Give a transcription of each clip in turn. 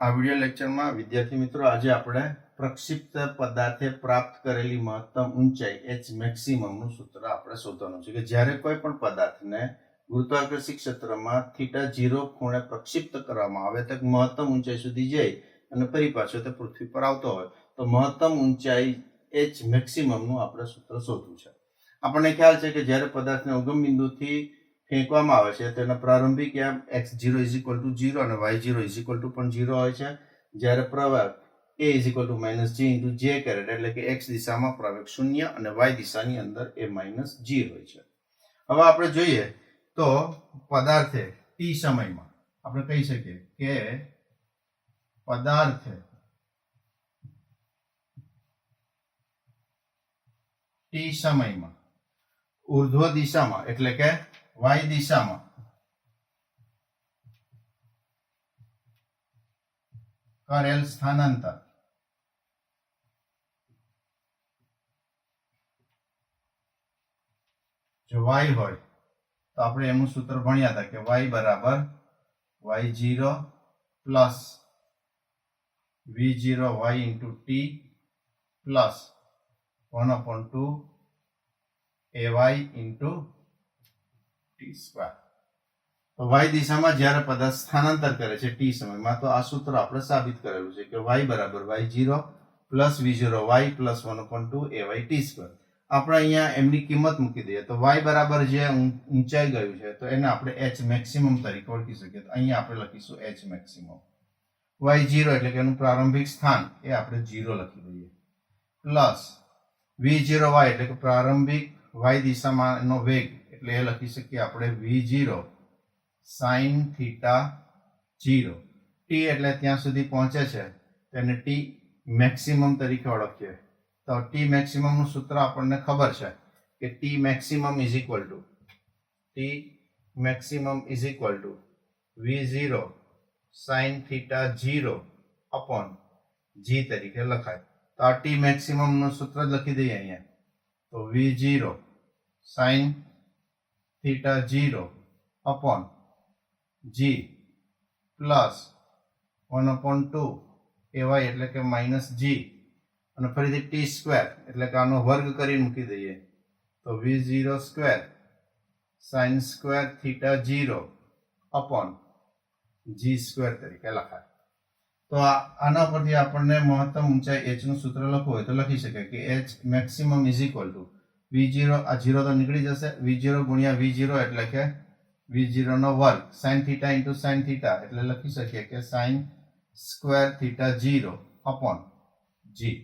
આ વિડિયો લેક્ચરમાં વિદ્યાર્થી મિત્રો આજે આપણે પ્રક્ષિપ્ત પદાર્થે પ્રાપ્ત કરેલી મહત્તમ ઊંચાઈ એચ મેક્સિમમનું સૂત્ર આપણે શોધવાનું છે કે જ્યારે કોઈ પણ પદાર્થને ગુરુત્વાકર્ષી ક્ષેત્રમાં થીટા જીરો ખૂણે પ્રક્ષિપ્ત કરવામાં આવે તો મહત્તમ ઊંચાઈ સુધી જાય અને ફરી પાછો તે પૃથ્વી પર આવતો હોય. તો મહત્તમ ઊંચાઈ એચ મેક્સિમમનું આપણે સૂત્ર શોધવું છે. આપણને ખ્યાલ છે કે જ્યારે પદાર્થને ઉગમ બિંદુથી ફેંકવામાં આવે છે. તેના પ્રારંભિક યામ x zero is equal to zero અને y zero is equal to પણ ઝીરો હોય છે. જ્યારે પ્રવેગ a is equal to minus g into j caret એટલે કે એક્સ દિશામાં પ્રવેગ શૂન્ય અને વાય દિશાની અંદર એ માઇનસ જી હોય છે. હવે આપણે જોઈએ તો પદાર્થે ટી સમયમાં આપણે કહી શકીએ કે પદાર્થે ટી સમયમાં ઉર્ધ્વ દિશામાં એટલે કે વાય દિશામાં. કરેલ સ્થાનાંતર. જો વાય હોય, તો આપણે એનું સૂત્ર ભણ્યા હતા કે વાય બરાબર y zero plus v zero y into t plus one upon two a y into t y દિશામાં જ્યારે પદાર્થ સ્થાનાંતર કરે છે ટી સમયમાં, તો આ સૂત્ર આપણે સાબિત કરેલું છે કે વાય બરાબર y zero plus v zero y plus one point two a y t square. આપણે અહીંયા એમની કિંમત મૂકી દઈએ. તો વાય બરાબર જે ઊંચાઈ ગયું છે, તો એને આપણે એચ મેક્સિમમ તરીકે ઓળખી શકીએ. તો અહીંયા આપણે લખીશું એચ મેક્સિમમ વાય જીરો એટલે કે એનું પ્રારંભિક સ્થાન એ આપણે જીરો લખી દઈએ. પ્લસ વી જીરો વાય એટલે કે પ્રારંભિક વાય દિશામાં એનો વેગ એટલે એ લખી શકીએ આપણે v zero sine theta zero t એટલે ત્યાં સુધી પહોંચે છે, તેને ટી મેક્સિમમ તરીકે ઓળખીએ. તો ટી મેક્સિમમનું સૂત્ર આપણને ખબર છે કે t maximum is equal to t maximum is equal to v zero sine theta zero upon g તરીકે લખાય. તો આ ટી મેક્સિમમનું સૂત્ર જ લખી દઈએ અહીંયા. તો v zero sine theta zero upon g plus one upon two a y એટલે કે માઇનસ જી અને ફરીથી ટી સ્ક્વેર એટલે કે આનો વર્ગ કરી મૂકી દઈએ. તો v zero square sine square theta zero upon g square તરીકે લખાય. તો આના પરથી આપણને મહત્તમ ઊંચાઈ h નું સૂત્ર લખવું હોય તો લખી શકાય કે h maximum is equal to v zero આ જીરો તો નીકળી જશે. વી જીરો ગુણ્યા વી જીરો એટલે કે વી જીરો નો વર્ગ. Sine theta into sine theta એટલે લખી શકીએ કે sine square theta zero upon g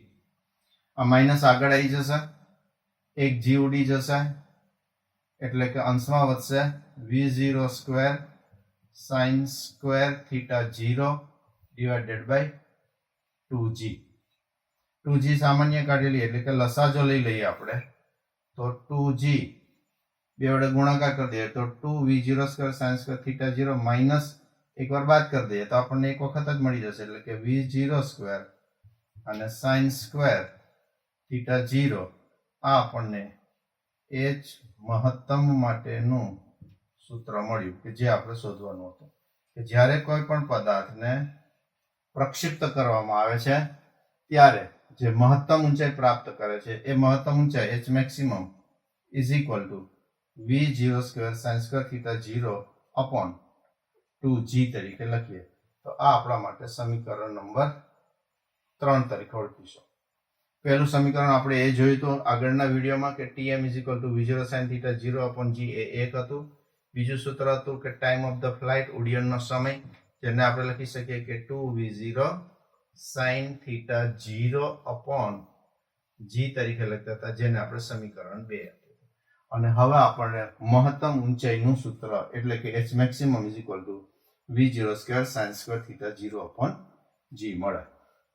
આ માઇનસ આગળ આવી જશે. એક જી ઉડી જશે. એટલે કે અંશમાં વધશે. V zero square sine square theta zero divided by two g two g સામાન્ય કાઢેલી એટલે કે લસા જો લઈ લઈએ આપણે. તો ટુ જી. બે વડે ગુણાકાર કરી દઈએ તો two v zero square sine square theta zero minus એકવાર બાદ કરી દઈએ તો આપણને એક વખત જ મળી જશે એટલે કે વી જીરો સ્ક્વેર અને સાઇન્સ સ્ક્વેર થીટા જીરો આ આપણને એચ મહત્તમ માટેનું સૂત્ર મળ્યું કે જે આપણે શોધવાનું હતું. કે જ્યારે કોઈ પણ પદાર્થને પ્રક્ષિપ્ત કરવામાં આવે છે, ત્યારે જે મહત્તમ ઊંચાઈ પ્રાપ્ત કરે છે, એ મહત્તમ ઊંચાઈ h maximum is equal to v zero square sine square theta zero upon two g તરીકે લખીએ. તો આ આપણા માટે સમીકરણ નંબર ત્રણ તરીકે ઓળખીશું. પહેલું સમીકરણ આપણે એ જોયું હતું આગળના વિડીયોમાં કે TM is equal to v zero sine theta zero upon g એ એક હતું. બીજું સૂત્ર હતું કે ટાઈમ ઓફ ધ ફ્લાઇટ ઉડ્ડયનનો સમય, જેને આપણે લખી શકીએ કે two v zero sine theta zero upon g તરીકે લખતા હતા, જેને આપણે સમીકરણ બે અને હવે આપણને મહત્તમ ઊંચાઈનું સૂત્ર, એટલે કે h maximum is equal to v zero square sine square theta zero upon g મળે.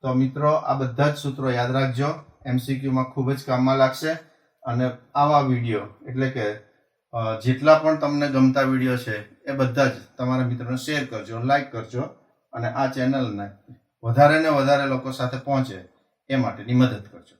તો મિત્રો, આ બધા જ સૂત્રો યાદ રાખજો. એમસીક્યુમાં ખૂબ જ કામમાં લાગશે. અને આવા વીડિયો, એટલે કે જેટલા પણ તમને ગમતા વીડિયો છે, એ બધા જ તમારા મિત્રોને શેર કરજો, લાઈક કરજો, અને આ ચેનલને વધારે ને વધારે લોકો સાથે પહોંચે એ માટેની મદદ કરજો.